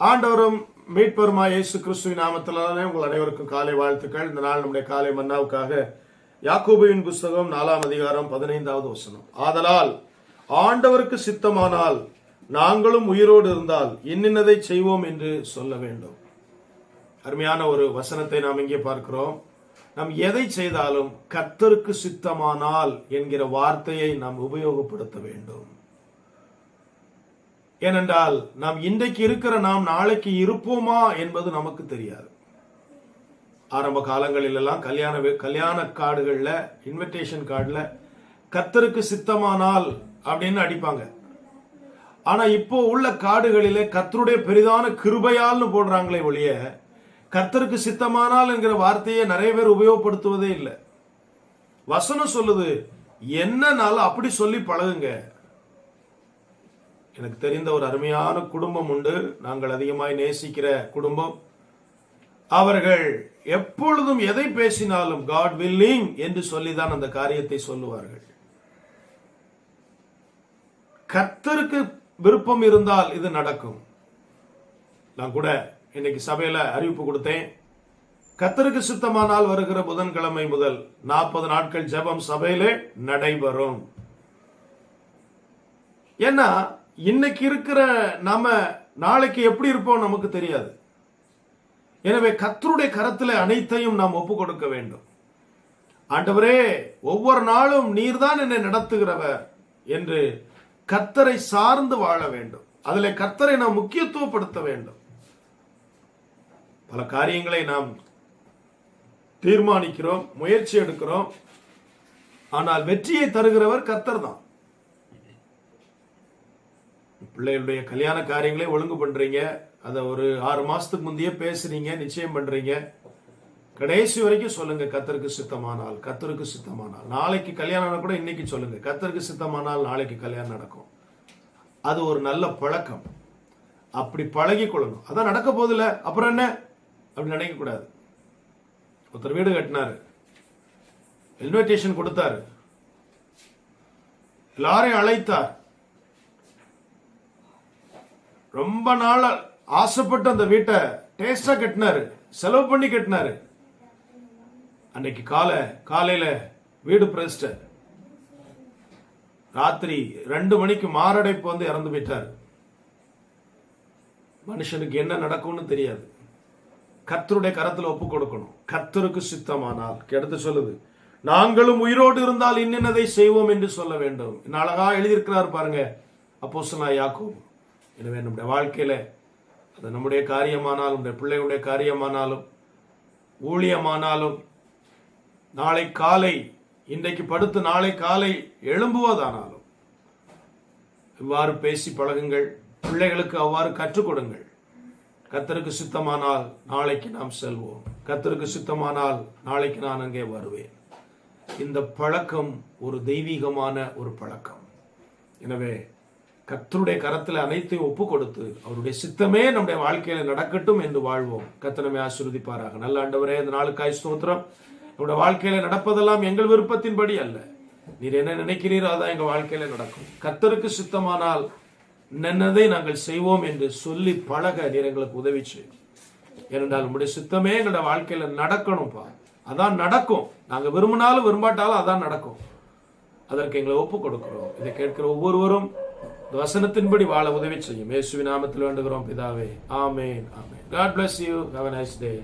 ஆண்டவரும் மீட்பருமா இயேசு கிறிஸ்துவின் நாமத்தினாலே உங்கள் அனைவருக்கும் காலை வாழ்த்துக்கள். இந்த நாள் நம்முடைய காலை மன்னாவுக்காக யாக்கோபுவின் புஸ்தகம் நாலாம் அதிகாரம் பதினைந்தாவது வசனம். ஆதலால் ஆண்டவருக்கு சித்தமானால் நாங்களும் உயிரோடு இருந்தால் இன்னின்னதை செய்வோம் என்று சொல்ல வேண்டும். அருமையான ஒரு வசனத்தை நாம் இங்கே பார்க்கிறோம். நாம் எதை செய்தாலும் கத்தருக்கு சித்தமானால் என்கிற வார்த்தையை நாம் உபயோகப்படுத்த வேண்டும். ஏனென்றால் நாம் இன்றைக்கு இருக்கிற நாம் நாளைக்கு இருப்போமா என்பது நமக்கு தெரியாது. ஆரம்ப காலங்களில் எல்லாம் கல்யாண கல்யாண கார்டுகளில் இன்விடேஷன் கார்டில் கத்தருக்கு சித்தமானால் அப்படின்னு அடிப்பாங்க. ஆனா இப்போ உள்ள காடுகளிலே கத்தருடைய பெரிதான கிருபையால்னு போடுறாங்களே ஒழிய கத்தருக்கு சித்தமானால் என்கிற வார்த்தையை நிறைய பேர் உபயோகப்படுத்துவதே இல்லை. வசனம் சொல்லுது என்னனாலும் அப்படி சொல்லி பழகுங்க. எனக்கு தெரிந்த ஒரு அருமையான குடும்பம் உண்டு. நாங்கள் அதிகமாய் நேசிக்கிற குடும்பம். அவர்கள் எப்பொழுதும் எதை பேசினாலும் காட் வில்லிங் என்று சொல்லிதான் அந்த காரியத்தை சொல்லுவார்கள். கத்தருக்கு விருப்பம் இருந்தால் இது நடக்கும். நான் கூட இன்னைக்கு சபையில அறிவிப்பு கொடுத்தேன். கத்தருக்கு சித்தமானால் வருகிற புதன்கிழமை முதல் நாற்பது நாட்கள் ஜெபம் சபையிலே நடைபெறும். ஏன்னா இன்னைக்கு இருக்கிற நாம நாளைக்கு எப்படி இருப்போம் நமக்கு தெரியாது. எனவே கத்தருடைய கரத்தில் அனைத்தையும் நாம் ஒப்பு கொடுக்க வேண்டும். ஆண்டவரே ஒவ்வொரு நாளும் நீர்தான் என்னை நடத்துகிறவர் என்று கத்தரை சார்ந்து வாழ வேண்டும். அதில் கத்தரை நாம் முக்கியத்துவப்படுத்த வேண்டும். பல காரியங்களை நாம் தீர்மானிக்கிறோம் முயற்சி எடுக்கிறோம். ஆனால் வெற்றியை தருகிறவர் கர்த்தர் தான் பிள்ளைகளுடைய கல்யாண காரியங்களே ஒழுங்கு பண்றீங்க. அதை ஒரு ஆறு மாசத்துக்கு முந்தையே பேசுறீங்க நிச்சயம் பண்றீங்க. கடைசி வரைக்கும் சொல்லுங்க கத்தருக்கு சித்தமானால் கத்தருக்கு சித்தமானால் நாளைக்கு கல்யாணம் ஆனா கூட இன்னைக்கு சொல்லுங்க கத்தருக்கு சித்தமானால் நாளைக்கு கல்யாணம் நடக்கும். அது ஒரு நல்ல பழக்கம். அப்படி பழகி கொள்ளணும். அதான் நடக்க போதில்ல அப்புறம் என்ன? அப்படி நினைக்க கூடாது. ஒருத்தர் வீடு கட்டினாரு. இன்விடேஷன் கொடுத்தாரு. எல்லாரையும் அழைத்தார். ரொம்ப நாள் ஆசைப்பட்டு அந்த வீட்டை டேஸ்டா கட்டினாரு செலவு பண்ணி கட்டினாரு. அன்னைக்கு காலை காலையில வீடு பிரதிஷ்ட. ராத்திரி ரெண்டு மணிக்கு மாரடைப்பு வந்து இறந்து போயிட்டார். மனுஷனுக்கு என்ன நடக்கும்னு தெரியாது. கத்தருடைய கரத்தில் ஒப்பு கொடுக்கணும். கத்தருக்கு சித்தமானால் கெடுத்து சொல்லுது. நாங்களும் உயிரோடு இருந்தால் இன்னின்னதை செய்வோம் என்று சொல்ல வேண்டும். இன்னும் அழகா எழுதியிருக்கிறார் பாருங்க நான் யாக்கோ எனவே நம்முடைய வாழ்க்கையில் அது நம்முடைய காரியமானாலும் நம்முடைய பிள்ளைகளுடைய காரியமானாலும் ஊழியமானாலும் நாளை காலை இன்றைக்கு படுத்து நாளை காலை எழும்புவதானாலும் இவ்வாறு பேசி பழகுங்கள். பிள்ளைகளுக்கு அவ்வாறு கற்றுக் கொடுங்கள். கத்தருக்கு சித்தமானால் நாளைக்கு நாம் செல்வோம். கத்தருக்கு சித்தமானால் நாளைக்கு நான் அங்கே வருவேன். இந்த பழக்கம் ஒரு தெய்வீகமான ஒரு பழக்கம். எனவே கர்த்தருடைய கரத்தில் அனைத்தையும் ஒப்பு கொடுத்து அவருடைய சித்தமே நம்முடைய வாழ்க்கையில நடக்கட்டும் என்று வாழ்வோம். கத்தனமே ஆசீர்வதிப்பாராக. நல்ல ஆண்டவரே இந்த நாளுக்காய் ஸ்தோத்திரம். நம்முடைய வாழ்க்கையில நடப்பதெல்லாம் எங்கள் விருப்பத்தின்படி அல்ல. நீர் என்ன நினைக்கிறீரோ அதான் எங்கள் வாழ்க்கையில நடக்கும். கத்தருக்கு சித்தமானால் நின்னதை நாங்கள் செய்வோம் என்று சொல்லி பழக நீர் எங்களுக்கு உதவிச்சு ஏனென்றால் உங்களுடைய சித்தமே எங்களோட வாழ்க்கையில நடக்கணும்ப்பா. அதான் நடக்கும். நாங்க விரும்பினாலும் விரும்பாட்டாலும் அதான் நடக்கும். அதற்கு எங்களை ஒப்பு கொடுக்கிறோம் இதை கேட்கிற ஒவ்வொருவரும் இந்த வசனத்தின்படி வாழ உதவி செய்யும். இயேசுவின் நாமத்தில் வேண்டுகிறோம். பிதாவே ஆமேன் ஆமேன். God bless you have a nice day.